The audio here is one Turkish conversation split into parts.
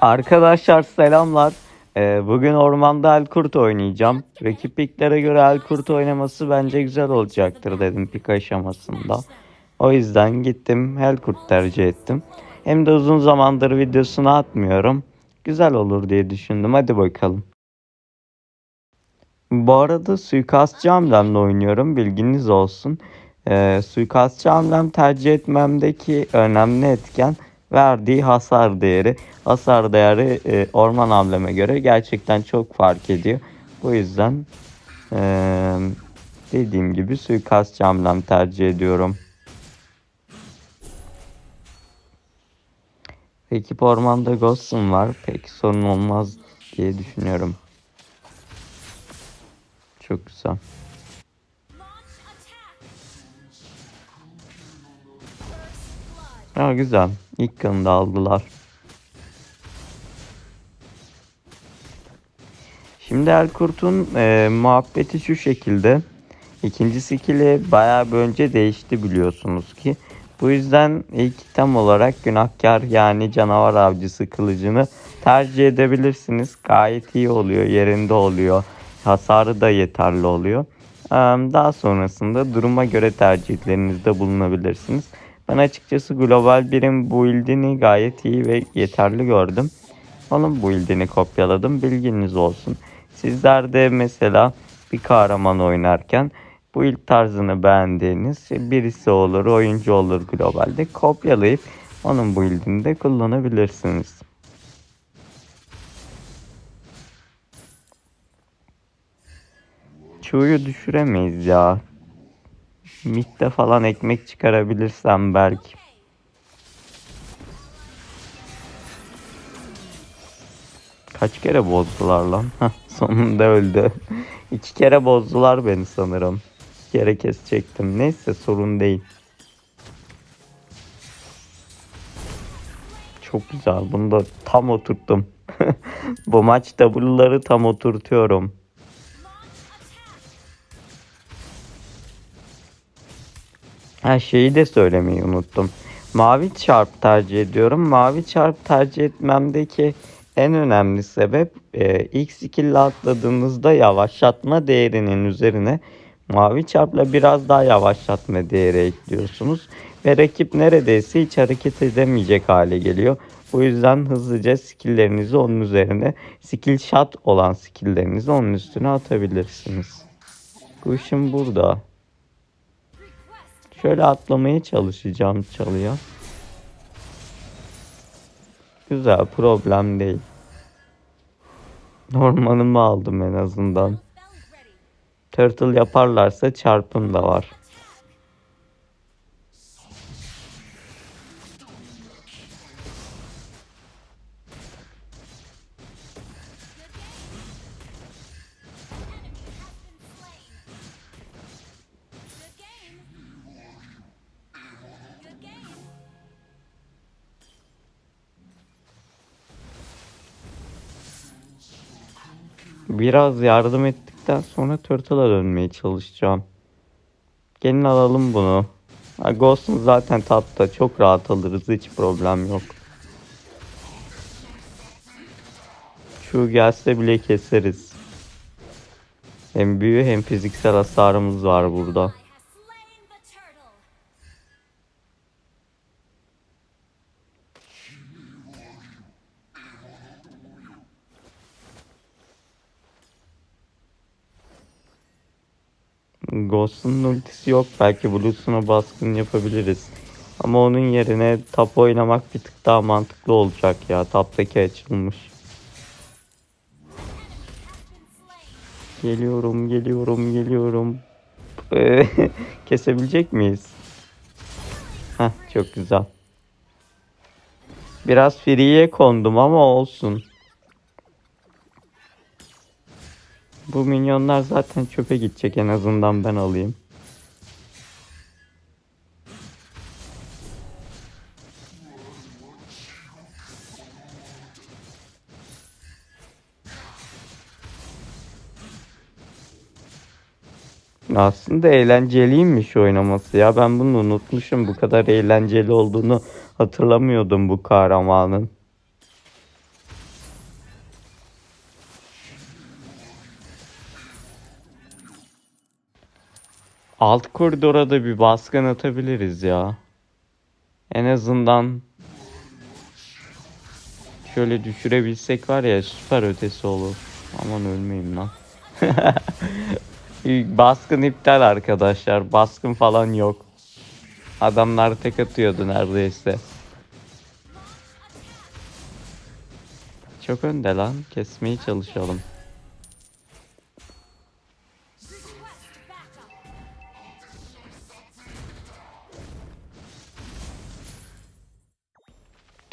Arkadaşlar selamlar. Ee, bugün ormanda Elkurt oynayacağım. Rakip piklere göre Elkurt oynaması bence güzel olacaktır dedim pik aşamasında. O yüzden gittim Elkurt tercih ettim. Hem de uzun zamandır videosunu atmıyorum. Güzel olur diye düşündüm. Hadi bakalım. Bu arada suikastçı hamlemle oynuyorum. Bilginiz olsun. Ee, suikastçı hamlem tercih etmemdeki önemli etken verdiği hasar değeri. Hasar değeri e, orman hamleme göre gerçekten çok fark ediyor. Bu yüzden e, dediğim gibi suikastçı hamlem tercih ediyorum. Rakip ormanda Ghost'um var. Pek sorun olmaz diye düşünüyorum. Çok güzel. Ya güzel. İlk kanı da aldılar. Şimdi Elkurt'un e, muhabbeti şu şekilde. İkinci skill'i bayağı bir önce değişti biliyorsunuz ki. Bu yüzden ilk tam olarak günahkar yani canavar avcısı kılıcını tercih edebilirsiniz. Gayet iyi oluyor, yerinde oluyor. Hasarı da yeterli oluyor. Daha sonrasında duruma göre tercihlerinizde bulunabilirsiniz. Ben açıkçası Global birim build'ini gayet iyi ve yeterli gördüm. Onun build'ini kopyaladım. Bilginiz olsun. Sizler de mesela bir kahraman oynarken bu ilk tarzını beğendiğiniz birisi olur, oyuncu olur globalde kopyalayıp onun build'ini de kullanabilirsiniz. Çoğuyu düşüremeyiz ya. Mid'de falan ekmek çıkarabilirsem belki. Kaç kere bozdular lan? Sonunda öldü. İki kere bozdular beni sanırım. İki kere kesecektim. Neyse sorun değil. Çok güzel. Bunu da tam oturttum. Bu maç W'ları tam oturtuyorum. Her şeyi de söylemeyi unuttum. Mavi çarp tercih ediyorum. Mavi çarp tercih etmemdeki en önemli sebep e, ilk skill'le atladığınızda yavaşlatma değerinin üzerine mavi çarpla biraz daha yavaşlatma değeri ekliyorsunuz. Ve rakip neredeyse hiç hareket edemeyecek hale geliyor. O yüzden hızlıca skill'lerinizi onun üzerine skill shot olan skill'lerinizi onun üstüne atabilirsiniz. Bu işim burada. Şöyle atlamaya çalışacağım çalıya. Güzel problem değil. Ormanımı aldım en azından. Turtle yaparlarsa çarpım da var. Biraz yardım ettikten sonra Turtle'a dönmeye çalışacağım. Gelin alalım bunu. Ghost'un zaten tapta. Çok rahat alırız. Hiç problem yok. Şu gelse bile keseriz. Hem büyü hem fiziksel hasarımız var burada. Ghost'un ultisi yok. Belki Blue'suna baskın yapabiliriz. Ama onun yerine tap oynamak bir tık daha mantıklı olacak ya. Taptaki açılmış. Geliyorum, geliyorum, geliyorum. Kesebilecek miyiz? Heh, çok güzel. Biraz free'ye kondum ama olsun. Bu minyonlar zaten çöpe gidecek en azından ben alayım. Aslında eğlenceliymiş oynaması ya. Ben bunu unutmuşum. Bu kadar eğlenceli olduğunu hatırlamıyordum bu kahramanın. Alt koridora da bir baskın atabiliriz ya. En azından şöyle düşürebilsek var ya süper ötesi olur. Aman ölmeyeyim lan. baskın iptal arkadaşlar. Baskın falan yok. Adamlar tek atıyordu neredeyse. Çok önde lan. Kesmeye çalışalım.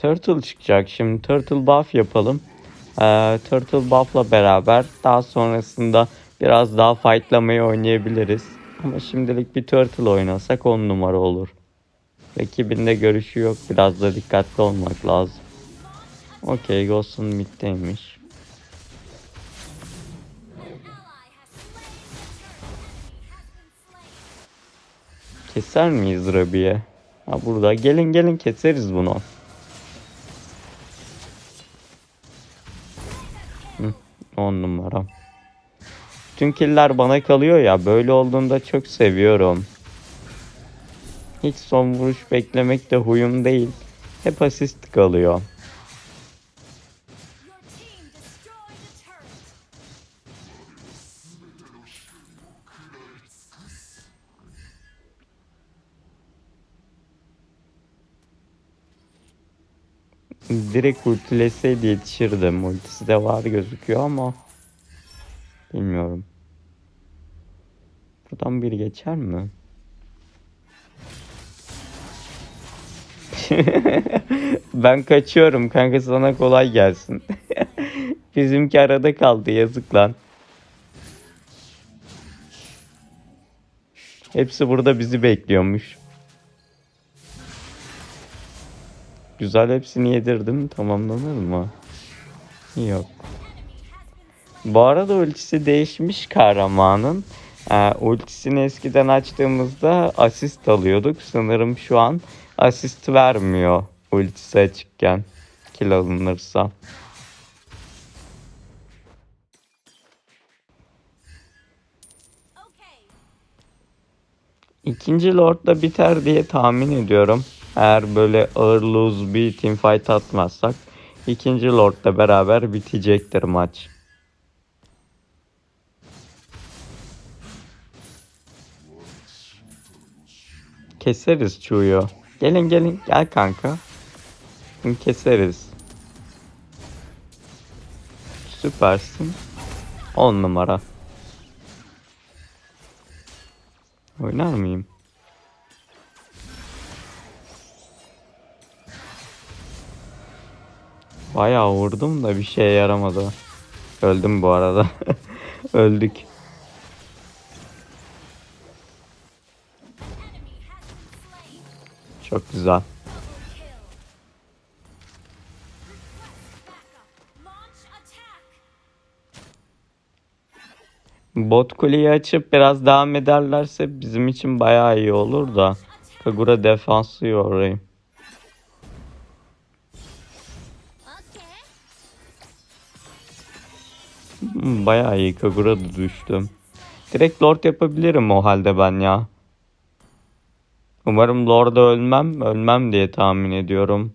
Turtle çıkacak şimdi. Turtle buff yapalım. Ee, Turtle buff'la beraber daha sonrasında biraz daha fightlamayı oynayabiliriz. Ama şimdilik bir Turtle oynasak 10 numara olur. Rakibinde görüşü yok. Biraz da dikkatli olmak lazım. Okey Ghost'un mid'deymiş. Keser miyiz Rabi'ye? Ha burada. Gelin gelin keseriz bunu. 10 numara. Bütün killer bana kalıyor ya. Böyle olduğunda çok seviyorum. Hiç son vuruş beklemek de huyum değil. Hep asist kalıyor. Direkt ultileseydi yetişirdim. Ultisi de var gözüküyor ama bilmiyorum. Buradan biri geçer mi? ben kaçıyorum kanka sana kolay gelsin. Bizimki arada kaldı yazık lan. Hepsi burada bizi bekliyormuş. Güzel hepsini yedirdim. Tamamlanır mı? Yok. Bu arada ultisi değişmiş kahramanın. Ee, ultisini eskiden açtığımızda asist alıyorduk. Sanırım şu an asist vermiyor ultisi açıkken. Kill alınırsa. İkinci Lord'da biter diye tahmin ediyorum. Eğer böyle ağır lose bir teamfight atmazsak ikinci Lord'da beraber bitecektir maç. Keseriz Chu'yu. Gelin gelin gel kanka. Keseriz. Süpersin. 10 numara. Oynar mıyım? Bayağı vurdum da bir şeye yaramadı. Öldüm bu arada. Öldük. Çok güzel. Bot kuleyi açıp biraz devam ederlerse bizim için bayağı iyi olur da. Kagura defanslıyor orayı. Bayağı iyi Kagura düştüm. Direkt Lord yapabilirim o halde ben ya. Umarım Lord'a ölmem. Ölmem diye tahmin ediyorum.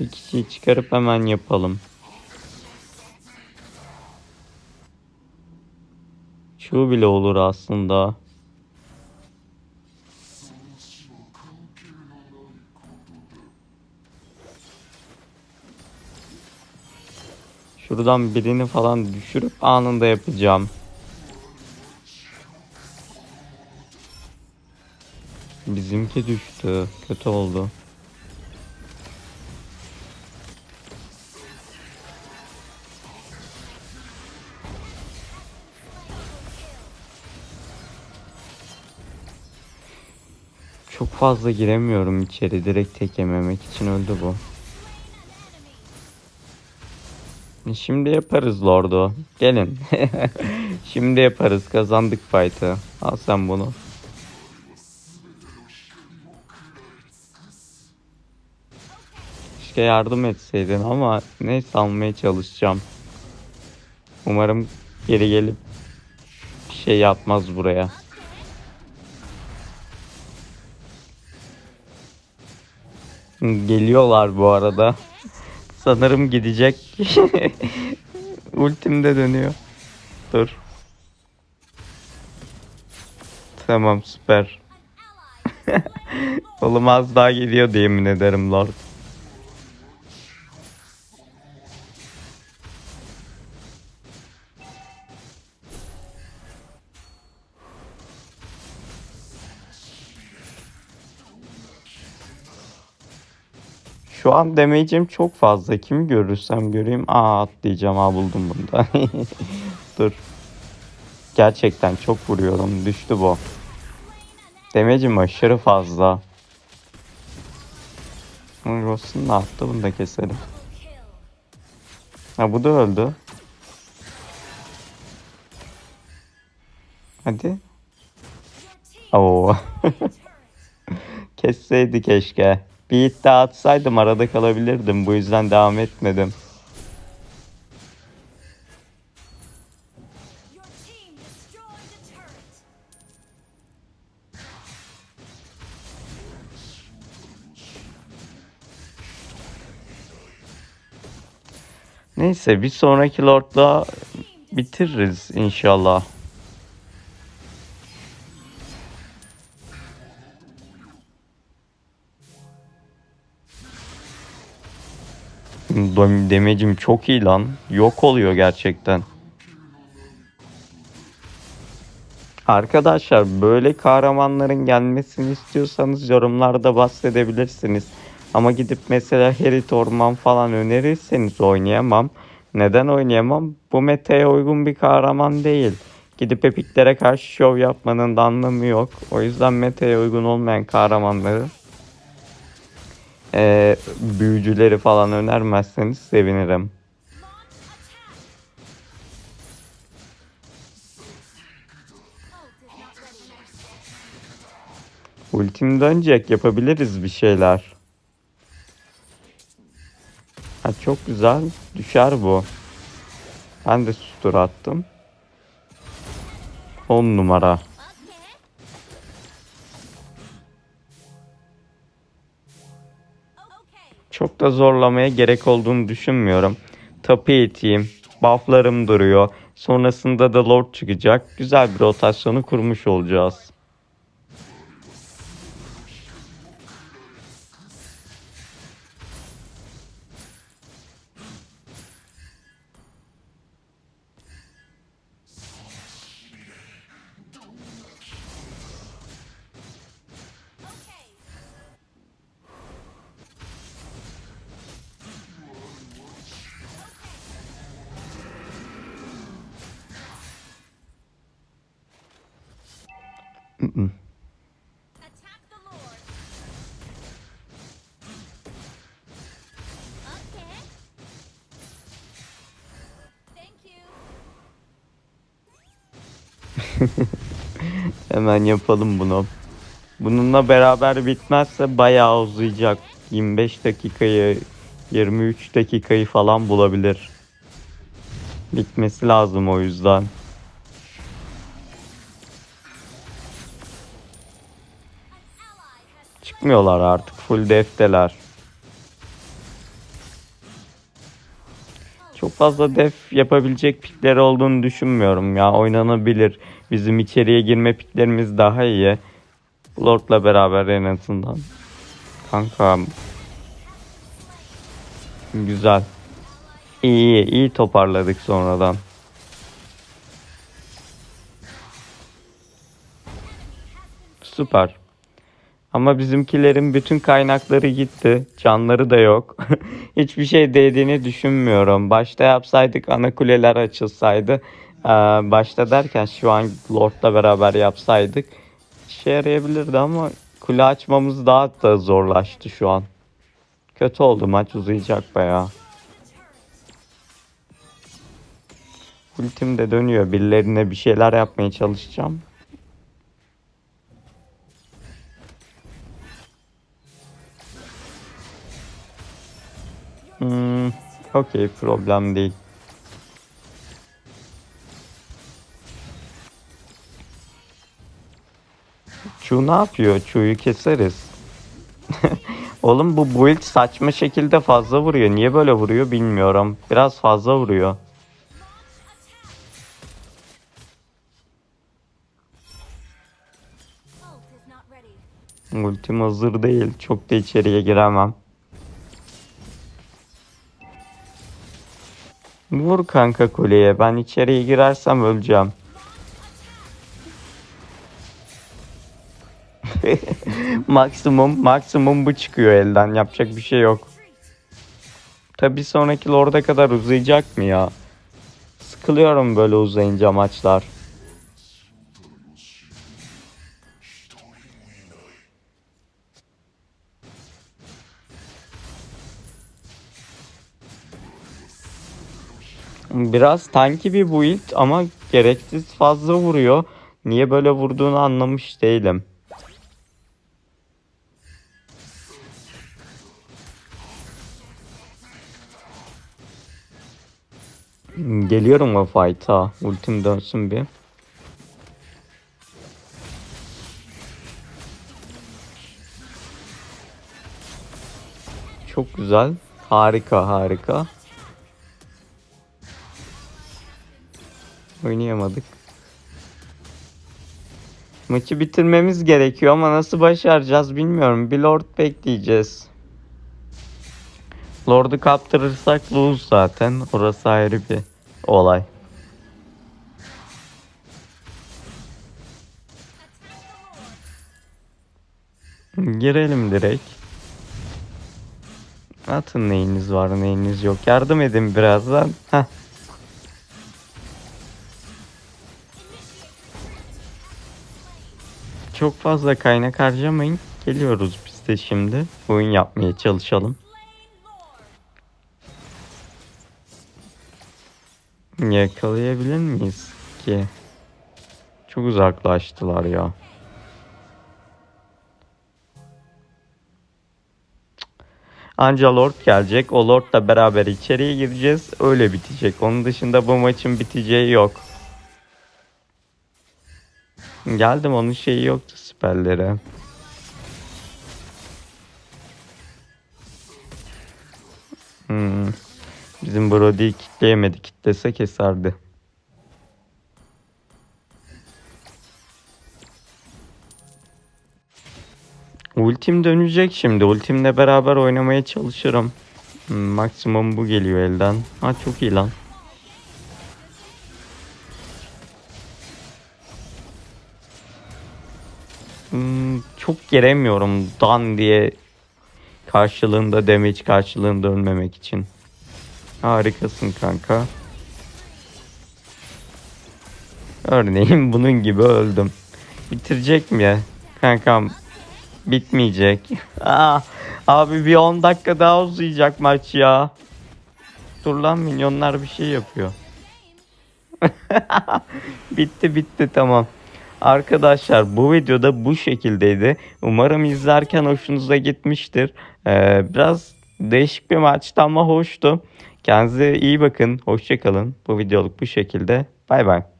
Bir kişiyi çıkarıp hemen yapalım. Şu bile olur aslında. Şuradan birini falan düşürüp anında yapacağım. Bizimki düştü. Kötü oldu. Çok fazla giremiyorum içeri. Direkt tek yememek için öldü bu. Şimdi yaparız Lord'u. Gelin. Şimdi yaparız. Kazandık fight'ı. Al sen bunu. Keşke yardım etseydin ama neyse almaya çalışacağım. Umarım geri gelip bir şey yapmaz buraya. Geliyorlar bu arada. Sanırım gidecek. Ultim de dönüyor. Dur. Tamam süper. Oğlum az daha geliyor diye yemin ederim Lord. Şu an damage'im çok fazla. Kimi görürsem göreyim. Aa atlayacağım. Aa buldum bunu da. Dur. Gerçekten çok vuruyorum. Düştü bu. Damage'im aşırı fazla. Ross'un ne yaptı? Bunu da keselim. Ha bu da öldü. Hadi. Oo. Kesseydi keşke. Bir hit atsaydım arada kalabilirdim. Bu yüzden devam etmedim. Neyse bir sonraki Lord'la bitiririz inşallah. Demecim çok iyi lan. Yok oluyor gerçekten. Arkadaşlar böyle kahramanların gelmesini istiyorsanız yorumlarda bahsedebilirsiniz. Ama gidip mesela Herit Orman falan önerirseniz oynayamam. Neden oynayamam? Bu metaya uygun bir kahraman değil. Gidip epiklere karşı şov yapmanın da anlamı yok. O yüzden metaya uygun olmayan kahramanları eee, büyücüleri falan önermezseniz sevinirim. Ultim dönecek yapabiliriz bir şeyler. Ha, çok güzel düşer bu. Ben de sustur attım. 10 numara. Da zorlamaya gerek olduğunu düşünmüyorum. Tapu iteyim. Bufflarım duruyor. Sonrasında da Lord çıkacak. Güzel bir rotasyonu kurmuş olacağız. Hemen yapalım bunu. Bununla beraber bitmezse bayağı uzayacak. 25 dakikayı 23 dakikayı falan bulabilir. Bitmesi lazım o yüzden. Çıkmıyorlar artık. Full defteler. Fazla def yapabilecek pikleri olduğunu düşünmüyorum ya. Oynanabilir. Bizim içeriye girme piklerimiz daha iyi. Lord'la beraber en azından. Kankam. Güzel. İyi, iyi toparladık sonradan. Süper. Ama bizimkilerin bütün kaynakları gitti. Canları da yok. Hiçbir şey değdiğini düşünmüyorum. Başta yapsaydık ana kuleler açılsaydı. eee, Başta derken şu an Lord'la beraber yapsaydık. işe yarayabilirdi ama kule açmamız daha da zorlaştı şu an. Kötü oldu maç uzayacak bayağı. Ultim de dönüyor. Birilerine bir şeyler yapmaya çalışacağım. Okey problem değil. Chu ne yapıyor? Chu'yu keseriz. Oğlum bu build saçma şekilde fazla vuruyor. Niye böyle vuruyor bilmiyorum. Biraz fazla vuruyor. Ultim hazır değil. Çok da içeriye giremem. Vur kanka kuleye. Ben içeriye girersem öleceğim. maksimum maksimum bu çıkıyor elden. Yapacak bir şey yok. Tabi sonraki lorda kadar uzayacak mı ya? Sıkılıyorum böyle uzayınca maçlar. Biraz tanki bir build ama gereksiz fazla vuruyor. Niye böyle vurduğunu anlamış değilim. Geliyorum o fight'a. Ultim dönsün bir. Çok güzel. Harika harika. Oynayamadık. Maçı bitirmemiz gerekiyor ama nasıl başaracağız bilmiyorum. Bir Lord bekleyeceğiz. Lord'u kaptırırsak lose zaten. Orası ayrı bir olay. Girelim direkt. Atın neyiniz var neyiniz yok. Yardım edin birazdan. Heh. Çok fazla kaynak harcamayın. Geliyoruz biz de şimdi. Oyun yapmaya çalışalım. Yakalayabilir miyiz ki? Çok uzaklaştılar ya. Anca Lord gelecek. O Lord'la beraber içeriye gireceğiz. Öyle bitecek. Onun dışında bu maçın biteceği yok. Geldim onun şeyi yoktu siperleri. Hmm. Bizim Brody'yi kitleyemedi. Kitlese keserdi. Ultim dönecek şimdi. Ultimle beraber oynamaya çalışırım. Hmm, maksimum bu geliyor elden. Ha çok iyi lan. Çok giremiyorum dan diye karşılığında damage karşılığında ölmemek için. Harikasın kanka. Örneğin bunun gibi öldüm. Bitirecek mi ya? Kankam bitmeyecek. Aa, abi bir 10 dakika daha uzayacak maç ya. Dur lan minyonlar bir şey yapıyor. bitti bitti tamam. Arkadaşlar bu videoda bu şekildeydi. Umarım izlerken hoşunuza gitmiştir. Ee, biraz değişik bir maçtı ama hoştu. Kendinize iyi bakın. Hoşçakalın. Bu videoluk bu şekilde. Bay bay.